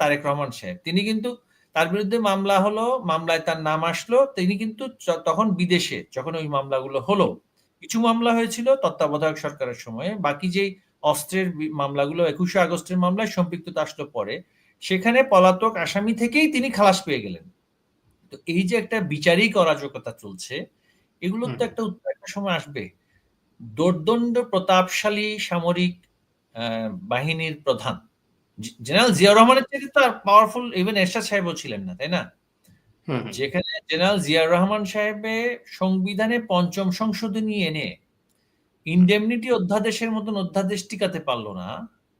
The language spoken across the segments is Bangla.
তারেক রহমান সাহেব। তিনি কিন্তু তার বিরুদ্ধে মামলা হলো মামলায় তার নাম আসলো তিনি কিন্তু তখন বিদেশে যখন ওই মামলাগুলো হলো কিছু মামলা হয়েছিল তত্ত্বাবধায়ক সরকারের সময়ে বাকি যেই অস্ত্রের মামলাগুলো একুশে আগস্টের মামলায় সম্পৃক্ততা আসলো পরে সেখানে পলাতক আসামি থেকেই তিনি খালাস পেয়ে গেলেন। তো এই যে একটা বিচারিক অরাজকতা চলছে এগুলো তো একটা একটা সময় আসবে। দোর্দণ্ড প্রতাপশালী সামরিক বাহিনীর প্রধান জেনারেল জিয়া রহমানের তো আর পাওয়ারফুল ইভেন এরশাদ সাহেবও ছিলেন না তাই না? যেখানে জেনারেল জিয়া রহমান সাহেবে সংবিধানে পঞ্চম সংশোধনী এনে ইন্ডেমনিটি অধ্যাদেশের মতন অধ্যাদেশ টিকাতে পারল না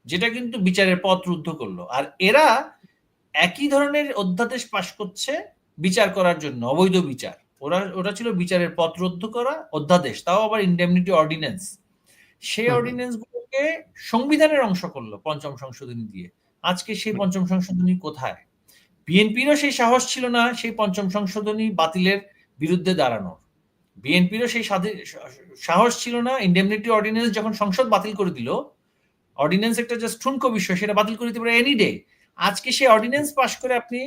যেটা কিন্তু বিচারের পথ রুদ্ধ করল। আর এরা একই ধরনের অধ্যাদেশ পাশ করছে বিচার করার জন্য অবৈধ বিচার। ওরা ওটা ছিল বিচারের পথ রুদ্ধ করা অধ্যাদেশ তাও আবার ইন্ডেমনিটি অর্ডিন্যান্স সেই অর্ডিন্যান্স গুলোকে সংবিধানের অংশ করল পঞ্চম সংশোধনী দিয়ে। আজকে সেই পঞ্চম সংশোধনী কোথায়? বিএনপিরও সেই সাহস ছিল না সেই পঞ্চম সংশোধনী বাতিলের বিরুদ্ধে দাঁড়ানোর। বিএনপিরও সেই সাহস ছিল না ইন্ডেমনিটি অর্ডিন্যান্স যখন সংসদ বাতিল করে দিল অর্ডিন্যান্স একটা জাস্ট ঠুনকো বিষয়, সেটা বাতিল করে দিতে পারে এনি ডে আজকে সেই অর্ডিন্যান্স পাশ করে আপনি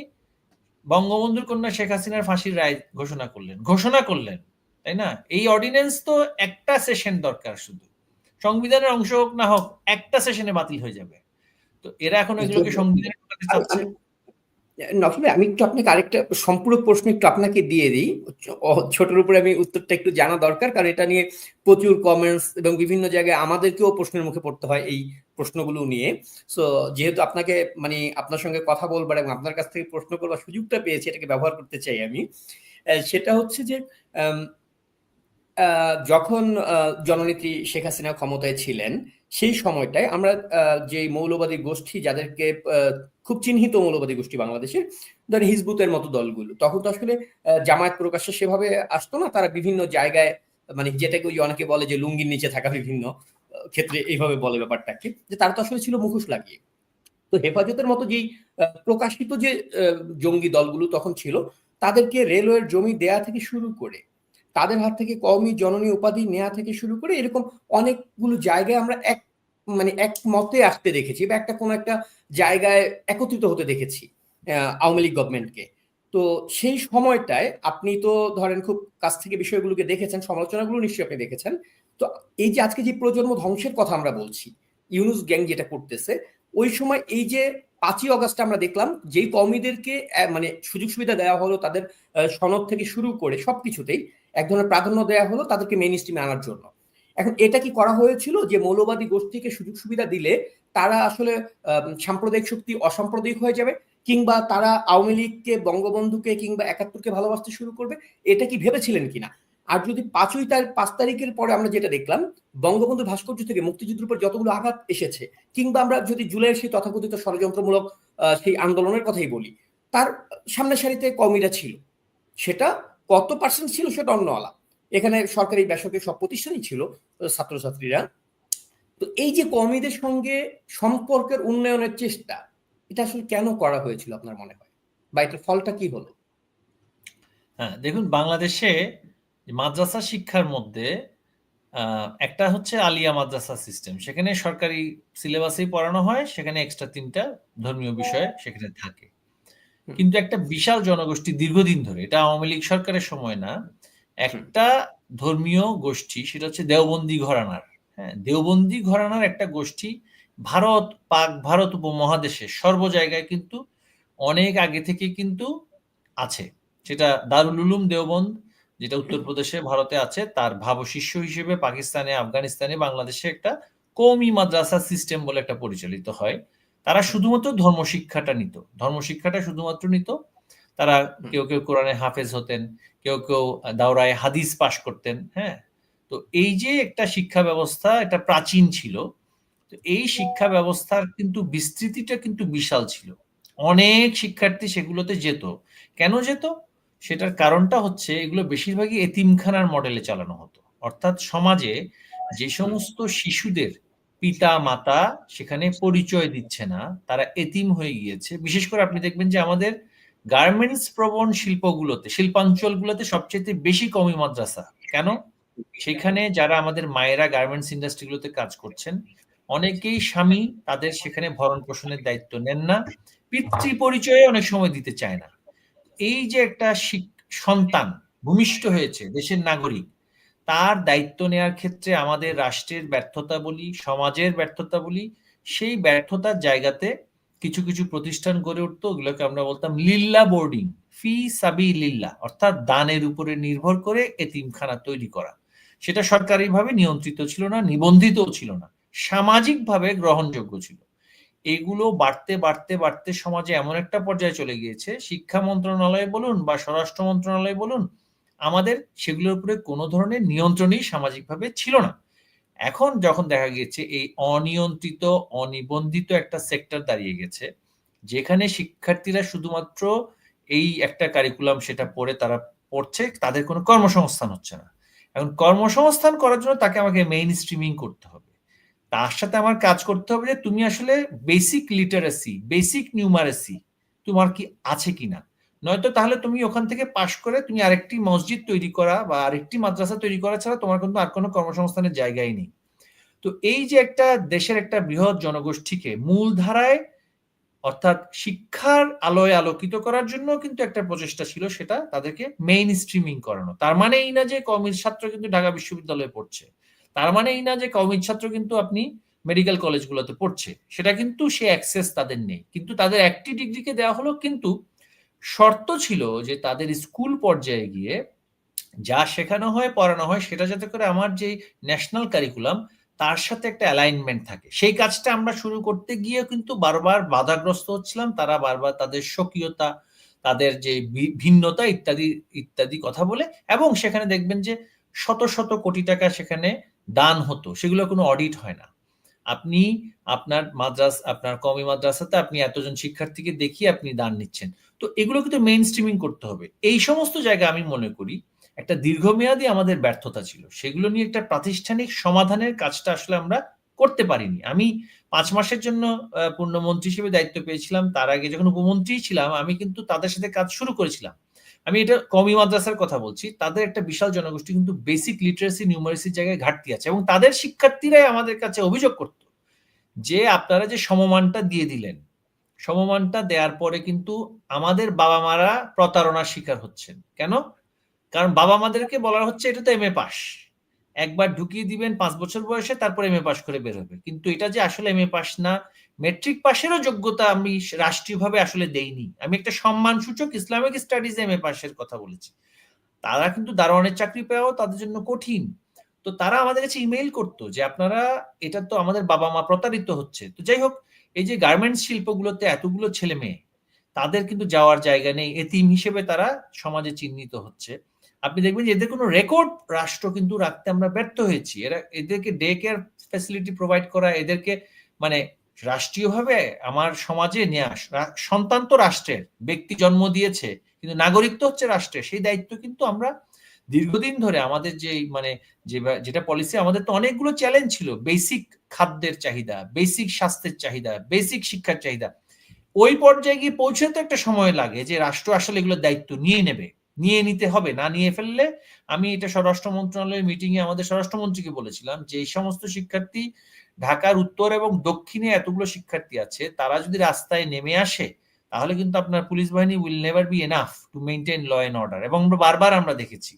বঙ্গবন্ধুর কন্যা শেখ হাসিনার ফাঁসির রায় ঘোষণা করলেন। ঘোষণা করলেন, তাই না? এই অর্ডিন্যান্স তো একটা সেশন দরকার শুধু। সংবিধানের অংশ হোক না হোক একটা সেশনে বাতিল হয়ে যাবে। তো এরা এখন এগুলোকে সংবিধানে চাচ্ছে। নকল আমি একটু আপনাকে আরেকটা সম্পূর্ণ প্রশ্ন একটু আপনাকে দিয়ে দিই। ছোটর উপরে আমি উত্তরটা একটু জানা দরকার কারণ এটা নিয়ে প্রচুর কমেন্টস এবং বিভিন্ন জায়গায় আমাদেরকেও প্রশ্নের মুখে পড়তে হয় এই প্রশ্নগুলো নিয়ে। সো যেহেতু আপনাকে মানে আপনার সঙ্গে কথা বলবার এবং আপনার কাছ থেকে প্রশ্ন করবার সুযোগটা পেয়েছি এটাকে ব্যবহার করতে চাই আমি। সেটা হচ্ছে যে যখন জননেত্রী শেখ হাসিনা ক্ষমতায় ছিলেন, সেই সময়টায় আমরা যে মৌলবাদী গোষ্ঠী যাদেরকে খুব চিহ্নিত মৌলবাদী গোষ্ঠী বাংলাদেশের ধরেন হিজবুতের মতো দলগুলো, তখন তো আসলে জামায়াত প্রকাশ্যে সেভাবে আসতো না, তারা বিভিন্ন জায়গায় মানে যেটাকে ওই অনেকে বলে যে লুঙ্গির নিচে থাকা বিভিন্ন ক্ষেত্রে এইভাবে বলে ব্যাপারটাকে, যে তারা তো আসলে ছিল মুখোশ লাগিয়ে। তো হেফাজতের মতো যেই প্রকাশিত যে জঙ্গি দলগুলো তখন ছিল, তাদেরকে রেলওয়ের জমি দেয়া থেকে শুরু করে তাদের হাত থেকে কওমি জননী উপাধি নেওয়া থেকে শুরু করে এরকম অনেকগুলো জায়গায় আমরা এক মানে এক মতে আসতে দেখেছি বা একটা কোনো একটা জায়গায় একত্রিত হতে দেখেছি আওয়ামী লীগ গভর্নমেন্টকে তো সেই সময়টায় আপনি তো ধরেন খুব কাছ থেকে বিষয়গুলোকে দেখেছেন, সমালোচনাগুলো নিশ্চয়ই আপনি দেখেছেন। তো এই যে আজকে যে প্রজন্ম ধ্বংসের কথা আমরা বলছি, ইউনুস গ্যাং যেটা করতেছে, ওই সময় এই যে পাঁচই অগস্ট আমরা দেখলাম, যেই কর্মীদেরকে মানে সুযোগ সুবিধা দেওয়া হলো তাদের সনদ থেকে শুরু করে সবকিছুতেই এক ধরনের প্রাধান্য দেওয়া হলো তাদেরকে মেইন স্ট্রিমে আনার জন্য। এখন এটা কি করা হয়েছিল যে মৌলবাদী গোষ্ঠীকে সুযোগ সুবিধা দিলে তারা আসলে সাম্প্রদায়িক শক্তি অসাম্প্রদায়িক হয়ে যাবে কিংবা তারা আওয়ামী লীগকে, বঙ্গবন্ধুকে কিংবা একাত্তরকে ভালোবাসতে শুরু করবে? এটা কি ভেবেছিলেন কিনা? আর যদি পাঁচই তারিখ পাঁচ তারিখের পরে আমরা যেটা দেখলাম, বঙ্গবন্ধু ভাস্কর্য থেকে মুক্তিযুদ্ধের উপর যতগুলো আঘাত এসেছে কিংবা আমরা যদি জুলাইয়ের সেই তথাকথিত ষড়যন্ত্রমূলক সেই আন্দোলনের কথাই বলি, তার সামনের সারিতে কমিরা ছিল। সেটা কত পার্সেন্ট ছিল সেটা অন্য আলা এখানে সরকারি বেসরকারি সব প্রতিষ্ঠানই ছিল ছাত্রছাত্রীরা। তো এই যে কর্মীদের সঙ্গে সম্পর্কের উন্নয়নের চেষ্টা এটা আসলে কেন করা হয়েছিল আপনার মনে হয়? বা এটার ফলটা কি হলো? হ্যাঁ দেখুন বাংলাদেশে মাদ্রাসা শিক্ষার মধ্যে একটা হচ্ছে আলিয়া মাদ্রাসা সিস্টেম সেখানে সরকারি সিলেবাসেই পড়ানো হয় সেখানে এক্সট্রা তিনটা ধর্মীয় বিষয় সেখানে থাকে। কিন্তু একটা বিশাল জনগোষ্ঠী দীর্ঘদিন ধরে, এটা আওয়ামী লীগ সরকারের সময় না, একটা ধর্মীয় গোষ্ঠী, সেটা হচ্ছে দেওবন্দি ঘরানার হ্যাঁ দেওবন্দি ঘরানার একটা গোষ্ঠী ভারত, পাক ভারত উপমহাদেশে সর্ব জায়গায় কিন্তু অনেক আগে থেকে কিন্তু আছে। সেটা দারুল উলুম দেওবন্দ, যেটা উত্তরপ্রদেশে ভারতে আছে, তার ভাবশিষ্য হিসেবে পাকিস্তানে, আফগানিস্তানে, বাংলাদেশে একটা কৌমি মাদ্রাসা সিস্টেম বলে একটা পরিচালিত হয়। তারা শুধুমাত্র ধর্ম শিক্ষাটা নিত। ধর্ম শিক্ষাটা শুধুমাত্র নিত। তারা কেউ কেউ কোরআনে হাফেজ হতেন কেউ কেউ দাওরায় হাদিস পাশ করতেন হ্যাঁ? তো এই যে একটা শিক্ষা ব্যবস্থা এটা প্রাচীন ছিল তো এই শিক্ষা ব্যবস্থার কিন্তু বিস্তৃতিটা কিন্তু বিশাল ছিল। অনেক শিক্ষার্থী সেগুলোতে যেত। কেন যেত? সেটার কারণটা হচ্ছে এগুলো বেশিরভাগই এতিমখানার মডেলে চালানো হতো। অর্থাৎ সমাজে যে সমস্ত শিশুদের পিতা মাতা সেখানে পরিচয় দিচ্ছে না, তারা এতিম হয়ে গিয়েছে। বিশেষ করে আপনি দেখবেন যে আমাদের গার্মেন্টস প্রবণ শিল্পগুলোতে, শিল্পাঞ্চলগুলোতে সবচেয়ে বেশি কমি মাদ্রাসা। কেন? সেখানে যারা আমাদের মায়েরা গার্মেন্টস ইন্ডাস্ট্রিগুলোতে কাজ করছেন, অনেকেই স্বামী তাদের সেখানে ভরণ পোষণের দায়িত্ব নেন না পিতৃ পরিচয়ে অনেক সময় দিতে চায় না। এই যে একটা সন্তান ভূমিষ্ঠ হয়েছে, দেশের নাগরিক তার দায়িত্ব নেওয়ার ক্ষেত্রে আমাদের রাষ্ট্রের ব্যর্থতা বলি, সমাজের ব্যর্থতা বলি, সেই ব্যর্থতার জায়গাতে কিছু কিছু প্রতিষ্ঠান গড়ে উঠতো, ওগুলোকে আমরা বলতাম লিল্লা বোর্ডিং, ফি সাবি লিল্লা, অর্থাৎ দানের উপরে নির্ভর করে এতিমখানা তৈরি করা। সেটা সরকারিভাবে নিয়ন্ত্রিত ছিল না নিবন্ধিত ছিল না, সামাজিকভাবে গ্রহণযোগ্য ছিল। এগুলো বাড়তে বাড়তে বাড়তে সমাজে এমন একটা পর্যায়ে চলে গিয়েছে, শিক্ষা মন্ত্রণালয় বলুন বা স্বরাষ্ট্র মন্ত্রণালয় বলুন আমাদের সেগুলোর উপরে কোনো ধরনের নিয়ন্ত্রণই সামাজিকভাবে ছিল না। এখন যখন দেখা গিয়েছে, এই অনিয়ন্ত্রিত, অনিবন্ধিত একটা সেক্টর দাঁড়িয়ে গেছে, যেখানে শিক্ষার্থীরা শুধুমাত্র এই একটা কারিকুলাম সেটা পড়ে তারা পড়ছে, তাদের কোনো কর্মসংস্থান হচ্ছে না। এখন কর্মসংস্থান করার জন্য তাকে আমাকে মেইন স্ট্রিমিং করতে হবে। তার সাথে আমার কাজ করতে হবে যে, তুমি আসলে বেসিক লিটারেসি বেসিক নিউমারেসি তোমার কি আছে কিনা? নয়তো তাহলে তুমি ওখান থেকে পাশ করে তুমি আরেকটি মসজিদ তৈরি করা বা আরেকটি মাদ্রাসা তৈরি করা ছাড়া তোমার কিন্তু আর কোনো কর্মসংস্থানের জায়গাই নেই। তো এই যে একটা দেশের একটা বৃহৎ জনগোষ্ঠীকে মূল ধারায় অর্থাৎ শিক্ষার আলোয় আলোকিত করার জন্য কিন্তু একটা প্রচেষ্টা ছিল সেটা তাদেরকে মেইন স্ট্রিমিং করানো। তার মানে এই না যে কমির ছাত্র কিন্তু ঢাকা বিশ্ববিদ্যালয়ে পড়ছে। তার মানে এই না যে কমির ছাত্র কিন্তু আপনি মেডিকেল কলেজগুলোতে পড়ছে। সেটা কিন্তু সে অ্যাক্সেস তাদের নেই। কিন্তু তাদের একটি ডিগ্রিকে দেওয়া হলো কিন্তু শর্ত ছিল যে তাদের স্কুল পর্যায়ে গিয়ে যা শেখানো হয়, পড়ানো হয়, সেটা যাতে করে আমার যে ন্যাশনাল কারিকুলাম তার সাথে একটা অ্যালাইনমেন্ট থাকে। সেই কাজটা আমরা শুরু করতে গিয়ে কিন্তু বারবার বাধাগ্রস্ত হচ্ছিলাম। তারা বারবার তাদের স্বকীয়তা, তাদের যে ভিন্নতা ইত্যাদি ইত্যাদি কথা বলে এবং সেখানে দেখবেন যে শত শত কোটি টাকা সেখানে দান হতো। সেগুলো কোনো অডিট হয় না। আপনি আপনার মাদ্রাস, আপনার কমি মাদ্রাসাতে আপনি এতজন শিক্ষার্থীকে দেখিয়ে আপনি দান নিচ্ছেন। তো এগুলো কিন্তু মেইন স্ট্রিমিং করতে হবে। এই সমস্ত জায়গায় আমি মনে করি একটা দীর্ঘমেয়াদী আমাদের ব্যর্থতা ছিল। সেগুলো নিয়ে একটা প্রাতিষ্ঠানিক সমাধানের কাজটা আসলে আমরা করতে পারিনি। আমি পাঁচ মাসের জন্য পূর্ণমন্ত্রী হিসেবে দায়িত্ব পেয়েছিলাম। তার আগে যখন উপমন্ত্রী ছিলাম, আমি কিন্তু তাদের সাথে কাজ শুরু করেছিলাম। আমি এটা কমি মাদ্রাসার কথা বলছি, তাদের একটা বিশাল জনগোষ্ঠী কিন্তু বেসিক লিটারেসি নিউমারেসির জায়গায় ঘাটতি আছে এবং তাদের শিক্ষার্থীরাই আমাদের কাছে অভিযোগ করত যে আপনারা যে সমমানটা দিয়ে দিলেন, সমমানটা দেওয়ার পরে কিন্তু আমাদের বাবা মারা প্রতারণার শিকার হচ্ছেন। কেন? কারণ বাবা মাদেরকে বলা হচ্ছে, এটা তো এম এ পাস একবার ঢুকিয়ে দিবেন, পাঁচ বছর বয়সে তারপর এম এ পাস করে বের হবে। কিন্তু এটা যে আসলে এম এ পাস না মেট্রিক পাশেরও যোগ্যতা আমি রাষ্ট্রীয়ভাবে আসলে দেইনি। আমি একটা সম্মান সূচক ইসলামিক স্টাডিজ এম এ পাশের কথা বলেছি। তারা কিন্তু দারোয়ানের চাকরি পাওয়াও তাদের জন্য কঠিন। তো তারা আমাদের কাছে ইমেইল করতো যে, আপনারা, এটা তো আমাদের বাবা মা প্রতারিত হচ্ছে। তো যাই হোক, এই যে গার্মেন্টস শিল্পগুলোতে এতগুলো ছেলে মেয়ে তাদের কিন্তু যাওয়ার জায়গা নেই। এতিম হিসেবে তারা সমাজে চিহ্নিত হচ্ছে। আপনি দেখবেন যে এদের কোনো রেকর্ড রাষ্ট্র কিন্তু রাখতে আমরা ব্যর্থ হয়েছি। এরা, এদেরকে ডে কেয়ার ফ্যাসিলিটি প্রোভাইড করা, এদেরকে মানে রাষ্ট্রীয়ভাবে আমার সমাজে নিয়ে আস সন্তান তো রাষ্ট্রের, ব্যক্তি জন্ম দিয়েছে, কিন্তু নাগরিক তো হচ্ছে রাষ্ট্রের। সেই দায়িত্ব কিন্তু আমরা দীর্ঘদিন ধরে আমাদের যে মানে যে যেটা পলিসি আমাদের তো অনেকগুলো চ্যালেঞ্জ ছিল। বেসিক খাদ্যের চাহিদা বেসিক স্বাস্থ্যের চাহিদা বেসিক শিক্ষার চাহিদা। ওই পর্যায়ে গিয়ে পৌঁছতে একটা সময় লাগে যে রাষ্ট্র আসলে এগুলো দায়িত্ব নিয়ে নেবে, নিয়ে নিতে হবে, না নিয়ে ফেললে আমি এটা স্বরাষ্ট্র মন্ত্রণালয়ের মিটিং এ আমাদের স্বরাষ্ট্রমন্ত্রীকে বলেছিলাম যে এই সমস্ত শিক্ষার্থী ঢাকার উত্তর এবং দক্ষিণে এতগুলো শিক্ষার্থী আছে, তারা যদি রাস্তায় নেমে আসে, তাহলে কিন্তু আপনার পুলিশ বাহিনী will never be enough to maintain law and order এবং বারবার আমরা দেখেছি।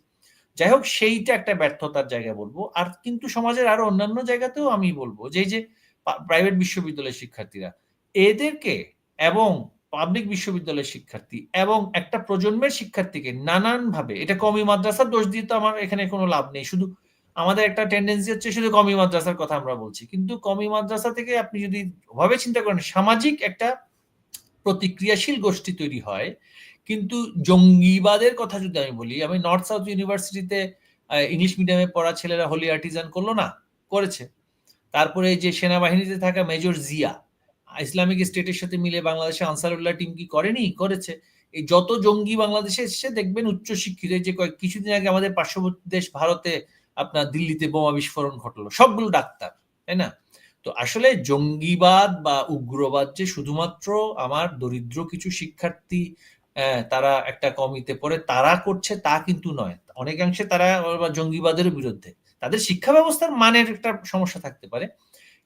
যাই হোক, সেইটা একটা ব্যর্থতার জায়গা বলব। আর কিন্তু সমাজের আরও অন্যান্য জায়গাতেও আমি বলব যে যে প্রাইভেট বিশ্ববিদ্যালয়ের শিক্ষার্থীরা, এদেরকে এবং পাবলিক বিশ্ববিদ্যালয়ের শিক্ষার্থী এবং একটা প্রজন্মের শিক্ষার্থীকে নানান ভাবে এটা কমি মাদ্রাসার দোষ দিয়ে তো আমার এখানে কোনো লাভ নেই। শুধু আমাদের একটা টেন্ডেন্সি হচ্ছে শুধু কমি মাদ্রাসার কথা আমরা বলছি। কিন্তু কমি মাদ্রাসা থেকে আপনি যদি ভাবে চিন্তা করেন, সামাজিক একটা প্রতিক্রিয়াশীল গোষ্ঠী তৈরি হয়, কিন্তু জঙ্গিবাদের কথা যদি আমি বলি, আমি নর্থ সাউথ ইউনিভার্সিটিতে ইংলিশ মিডিয়ামে পড়া ছেলেরা হোলি আর্টিজান করল না, করেছে। তারপরে যে সেনাবাহিনীতে থাকা মেজর জিয়া, ইসলামিক স্টেটের সাথে মিলে বাংলাদেশে আনসারুল্লাহ টিম কি করেনি? করেছে। এই যত জঙ্গি বাংলাদেশে এসে দেখবেন উচ্চ শিক্ষিত যে কিছুদিন আগে আমাদের পার্শ্ববর্তী দেশ ভারতে আপনার দিল্লিতে বোমা বিস্ফোরণ ঘটলো। সবগুলো ডাক্তার, তাই না? তো আসলে জঙ্গিবাদ বা উগ্রবাদ যে শুধুমাত্র আমার দরিদ্র কিছু শিক্ষার্থী তারা একটা কমিতে পড়ে, তারা করছে তা কিন্তু নয়। অনেকাংশে তারা জঙ্গিবাদের বিরুদ্ধে। তাদের শিক্ষা ব্যবস্থার মানের একটা সমস্যা থাকতে পারে।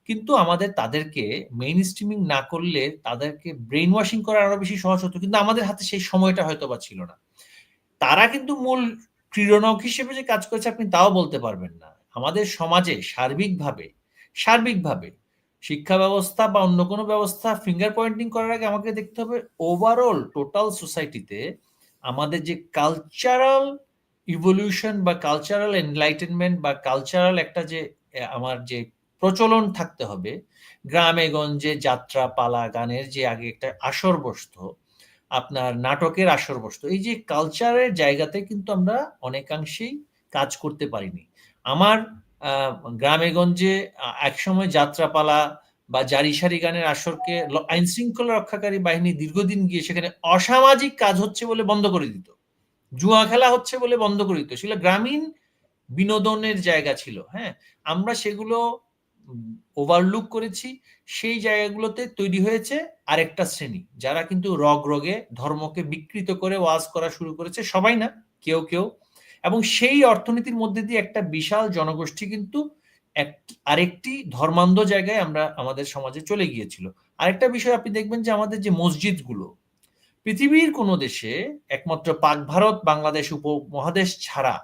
কিন্তু আমাদের তাদেরকে মেইন স্ট্রিমিং না করলে তাদেরকে ব্রেন ওয়াশিং করা আরও বেশি সহজ হতো। কিন্তু আমাদের হাতে সেই সময়টা হয়তো বা ছিল না। তারা কিন্তু মূল ক্রীড়নক হিসেবে যে কাজ করেছে আপনি তাও বলতে পারবেন না। আমাদের সমাজে সার্বিকভাবে সার্বিকভাবে শিক্ষা ব্যবস্থা বা অন্য কোনো ব্যবস্থা ফিঙ্গার পয়েন্টিং করার আগে আমাকে দেখতে হবে ওভারঅল টোটাল সোসাইটিতে আমাদের যে কালচারাল ইভলিউশন বা কালচারাল এনলাইটেনমেন্ট বা কালচারাল একটা যে আমার যে প্রচলন থাকতে হবে, গ্রামে গঞ্জে যাত্রা পালা গানের যে আগে একটা আসর বসতো আপনার নাটকের আসর বসতো। এই যে কালচারের জায়গাতে কিন্তু আমরা অনেকাংশেই কাজ করতে পারিনি। আমার আহ, গ্রামে গঞ্জে একসময় যাত্রাপালা বা জারি সারি গানের আসরকে আইন শৃঙ্খলা রক্ষাকারী বাহিনী দীর্ঘদিন গিয়ে সেখানে অসামাজিক কাজ হচ্ছে বলে বন্ধ করে দিত। জুয়া খেলা হচ্ছে বলে বন্ধ করে দিত। সেগুলো গ্রামীণ বিনোদনের জায়গা ছিল হ্যাঁ? আমরা সেগুলো ওভারলুক করেছি, সেই জায়গাগুলোতে তৈরি হয়েছে আরেকটা শ্রেণি, যারা কিন্তু রগ রগে ধর্মকে বিকৃত করে ওয়াজ করা শুরু করেছে, সবাই না, কেউ কেউ। এবং সেই অর্থনীতির মধ্যে দিয়ে একটা বিশাল জনগোষ্ঠী কিন্তু আরেকটি ধর্মান্ধ জায়গায় আমরা আমাদের সমাজে চলে গিয়েছিল। আরেকটা বিষয় আপনি দেখবেন যে আমাদের যে মসজিদগুলো, পৃথিবীর কোনো দেশে একমাত্র পাক ভারত, বাংলাদেশ উপমহাদেশ ছাড়া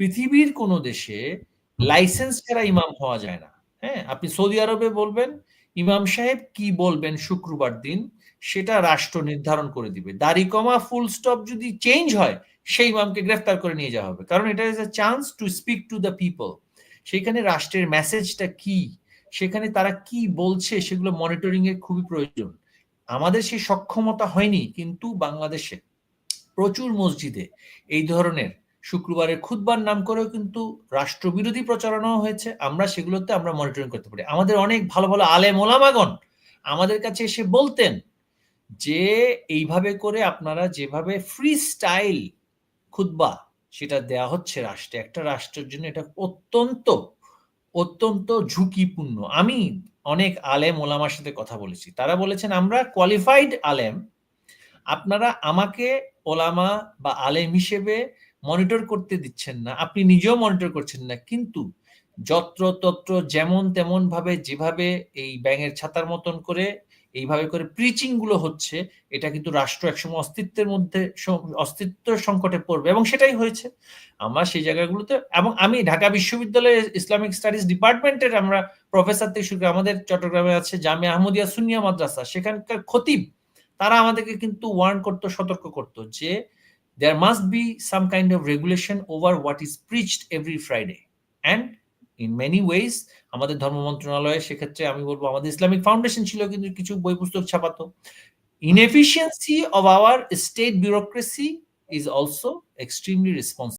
পৃথিবীর কোনো দেশে লাইসেন্স ছাড়া ইমাম হওয়া যায় না। হ্যাঁ আপনি সৌদি আরবে বলবেন, ইমাম সাহেব কি বলবেন শুক্রবার দিন? সেটা রাষ্ট্র নির্ধারণ করে দিবে। দাড়ি কমা ফুল স্টপ যদি চেঞ্জ হয়, সেই ইমামকে গ্রেফতার করে নিয়ে যাওয়া হবে। কারণ এটা is a chance to speak to the people সেখানে রাষ্ট্রের মেসেজটা কি? সেখানে তারা কি বলছে সেগুলো মনিটরিং এর খুবই প্রয়োজন। আমাদের সেই সক্ষমতা হয়নি, কিন্তু বাংলাদেশে প্রচুর মসজিদে এই ধরনের শুক্রবারের খুদবার নাম করেও কিন্তু রাষ্ট্রবিরোধী প্রচারণাও হয়েছে। আমরা সেগুলোতে আমরা মনিটরিং করতে পারি। আমাদের অনেক ভালো ভালো আলেম ওলামাগণ আমাদের কাছে এসে বলতেন যে, এইভাবে করে আপনারা যেভাবে ফ্রি স্টাইল খুতবা, সেটা দেয়া হচ্ছে রাষ্ট্রে। একটা রাষ্ট্রের জন্য এটা অত্যন্ত অত্যন্ত ঝুঁকিপূর্ণ। আমি অনেক আলেম ওলামার সাথে কথা বলেছি। তারা বলেছেন, আমরা কোয়ালিফাইড আলেম। আপনারা আমাকে ওলামা বা আলেম হিসেবে মনিটর করতে দিচ্ছেন না, আপনি নিজেও মনিটর করছেন না, কিন্তু যত্র তত্র যেমন তেমন ভাবে যেভাবে এই ব্যাঙের ছাতার মতন করে, এইভাবে করে প্রিচিংগুলো হচ্ছে, এটা কিন্তু রাষ্ট্র একসময় অস্তিত্বের মধ্যে অস্তিত্ব সংকটে পড়বে এবং সেটাই হয়েছে। আমরা সেই জায়গাগুলোতে, এবং আমি ঢাকা বিশ্ববিদ্যালয়ের ইসলামিক স্টাডিজ ডিপার্টমেন্টের আমরা প্রফেসর থেকে শুরু আমাদের চট্টগ্রামে আছে জামে আহমদিয়া সুনিয়া মাদ্রাসা, সেখানকার খতিব, তারা আমাদেরকে কিন্তু ওয়ার্ন করতো, সতর্ক করতো যে there must be some kind of regulation over what is preached every Friday. And in many ways, আমাদের ধর্ম মন্ত্রণালয়ে সেক্ষেত্রে আমি বলব আমাদের ইসলামিক ফাউন্ডেশন ছিল কিন্তু কিছু বই পুস্তক ছাপাতো inefficiency of our state bureaucracy is also extremely responsible